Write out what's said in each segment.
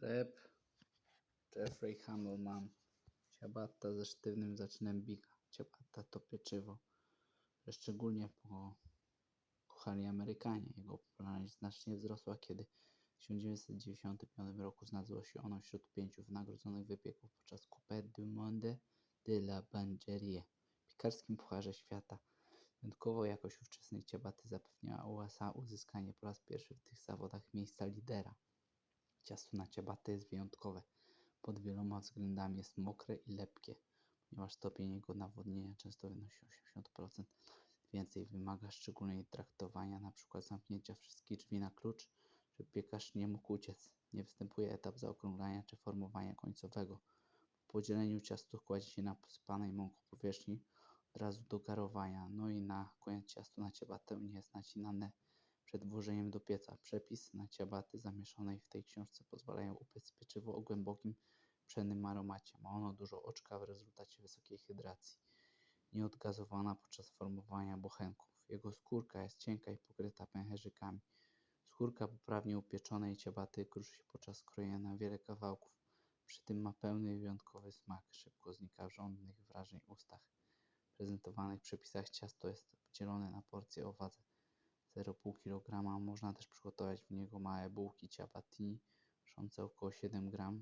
Chleb Jeffrey Hamelman. Ciabatta ze sztywnym zaczynem biga. Ciabatta to pieczywo, które szczególnie pokochali Amerykanie. Jego popularność znacznie wzrosła, kiedy w 1995 roku znalazło się ono wśród pięciu wynagrodzonych wypieków podczas Coupe du Monde de la Bangerie, piekarskim pucharze świata. Wyjątkowo jakość ówczesnej ciabaty zapewniała USA uzyskanie po raz pierwszy w tych zawodach miejsca lidera. Ciasto na ciabatę jest wyjątkowe. Pod wieloma względami jest mokre i lepkie, ponieważ stopień jego nawodnienia często wynosi 80%. Więcej wymaga szczególnie traktowania, np. zamknięcia wszystkich drzwi na klucz, żeby piekarz nie mógł uciec. Nie występuje etap zaokrąglania czy formowania końcowego. Po podzieleniu ciasto kładzie się na posypanej mąką powierzchni od razu do garowania, no i na koniec ciasto na ciabatę nie jest nacinane przed włożeniem do pieca. Przepisy na ciabaty zamieszonej w tej książce pozwalają upiec pieczywo o głębokim, pszennym aromacie. Ma ono dużo oczka w rezultacie wysokiej hydracji. Nieodgazowana podczas formowania bochenków. Jego skórka jest cienka i pokryta pęcherzykami. Skórka poprawnie upieczonej ciabaty kruszy się podczas krojenia na wiele kawałków. Przy tym ma pełny i wyjątkowy smak. Szybko znika w żądnych wrażeń ustach. W prezentowanych przepisach ciasto jest podzielone na porcje o wadze 0,5 kg. Można też przygotować w niego małe bułki ciabattini, ważące około 7 g,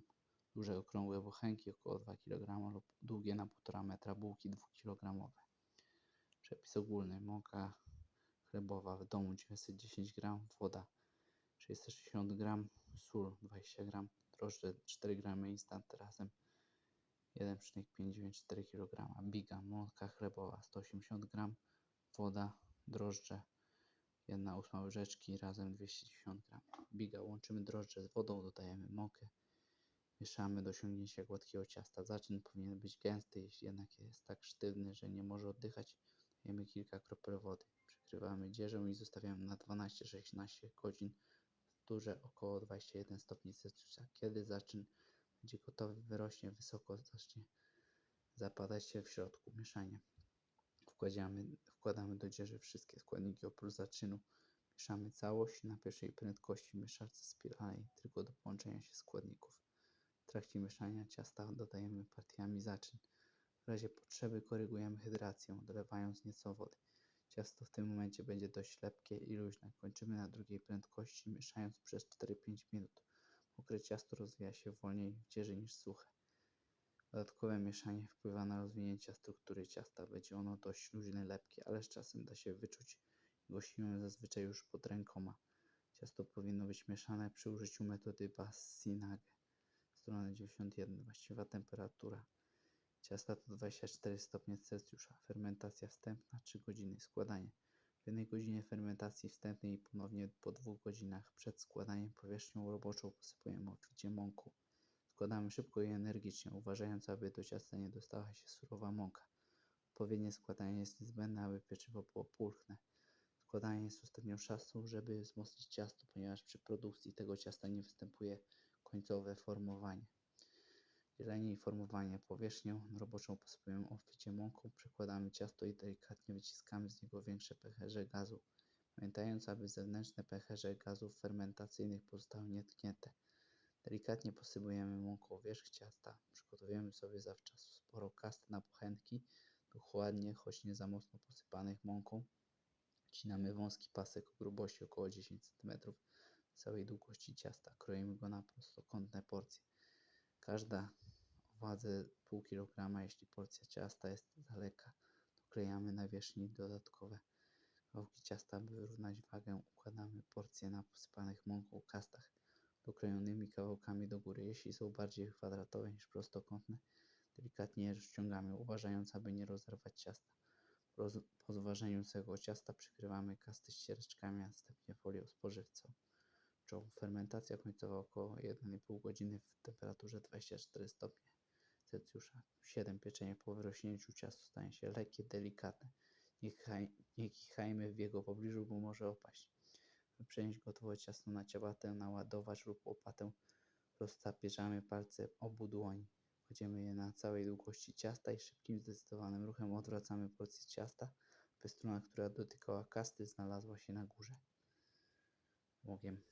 duże okrągłe bochenki około 2 kg lub długie na 1,5 metra bułki 2 kg. Przepis ogólny. Mąka chlebowa w domu 910 g, woda 660 g, sól 20 g, drożdże 4 g instant razem 1,594 kg, biga, mąka chlebowa 180 g, woda, drożdże 1 ósma łyżeczki razem 210 g. Biga łączymy drożdże z wodą, dodajemy mąkę, mieszamy do osiągnięcia gładkiego ciasta. Zaczyn powinien być gęsty, jeśli jednak jest tak sztywny, że nie może oddychać, dajemy kilka kropel wody. Przykrywamy dzieżą i zostawiamy na 12-16 godzin w temperaturze około 21 stopni Celsjusza. Kiedy zaczyn będzie gotowy, wyrośnie wysoko, zacznie zapadać się w środku. Mieszanie. Wkładamy, wkładamy do dzieży wszystkie składniki oprócz zaczynu. Mieszamy całość na pierwszej prędkości mieszarce spiralnej, tylko do połączenia się składników. W trakcie mieszania ciasta dodajemy partiami zaczyn. W razie potrzeby korygujemy hydrację, dolewając nieco wody. Ciasto w tym momencie będzie dość lepkie i luźne. Kończymy na drugiej prędkości, mieszając przez 4-5 minut. Mokre ciasto rozwija się wolniej w dzieży niż suche. Dodatkowe mieszanie wpływa na rozwinięcie struktury ciasta. Będzie ono dość luźne, lepkie, ale z czasem da się wyczuć jego zazwyczaj już pod rękoma. Ciasto powinno być mieszane przy użyciu metody Bassinage. Strona 91. Właściwa temperatura ciasta to 24 stopnie Celsjusza. Fermentacja wstępna 3 godziny. Składanie. W jednej godzinie fermentacji wstępnej i ponownie po dwóch godzinach przed składaniem powierzchnią roboczą posypujemy obficie mąką. Składamy szybko i energicznie, uważając, aby do ciasta nie dostała się surowa mąka. Odpowiednie składanie jest niezbędne, aby pieczywo było pulchne. Składanie jest ostatnią szansą, żeby wzmocnić ciasto, ponieważ przy produkcji tego ciasta nie występuje końcowe formowanie. Dzielenie i formowanie powierzchnią roboczą posypujemy obficie mąką, przekładamy ciasto i delikatnie wyciskamy z niego większe pęcherze gazu, pamiętając, aby zewnętrzne pęcherze gazów fermentacyjnych pozostały nietknięte. Delikatnie posypujemy mąką wierzch ciasta. Przygotowujemy sobie zawczasu sporo kast na bochenki, dokładnie, choć nie za mocno posypanych mąką. Wcinamy wąski pasek o grubości około 10 cm całej długości ciasta. Kroimy go na prostokątne porcje. Każda o wadze pół kilograma, jeśli porcja ciasta jest za lekka, doklejamy na wierzchni dodatkowe kawałki ciasta, by wyrównać wagę. Układamy porcje na posypanych mąką kastach doklejonymi kawałkami do góry. Jeśli są bardziej kwadratowe niż prostokątne, delikatnie je rozciągamy, uważając, aby nie rozerwać ciasta. Po, po zważeniu całego ciasta przykrywamy kasty ściereczkami, a następnie folią spożywczą. Fermentacja końcowa około 1,5 godziny w temperaturze 24 stopnie Celsjusza. 7. Pieczenie po wyrośnięciu ciasto stanie się lekkie, delikatne. Nie kichajmy w jego pobliżu, bo może opaść. Przenieść gotowe ciasto na ciabatę, naładować lub łopatę, roztapierzamy palce obu dłoni. Kładziemy je na całej długości ciasta i szybkim, zdecydowanym ruchem odwracamy porcję ciasta, by strona, która dotykała kasty, znalazła się na górze. Łogiem.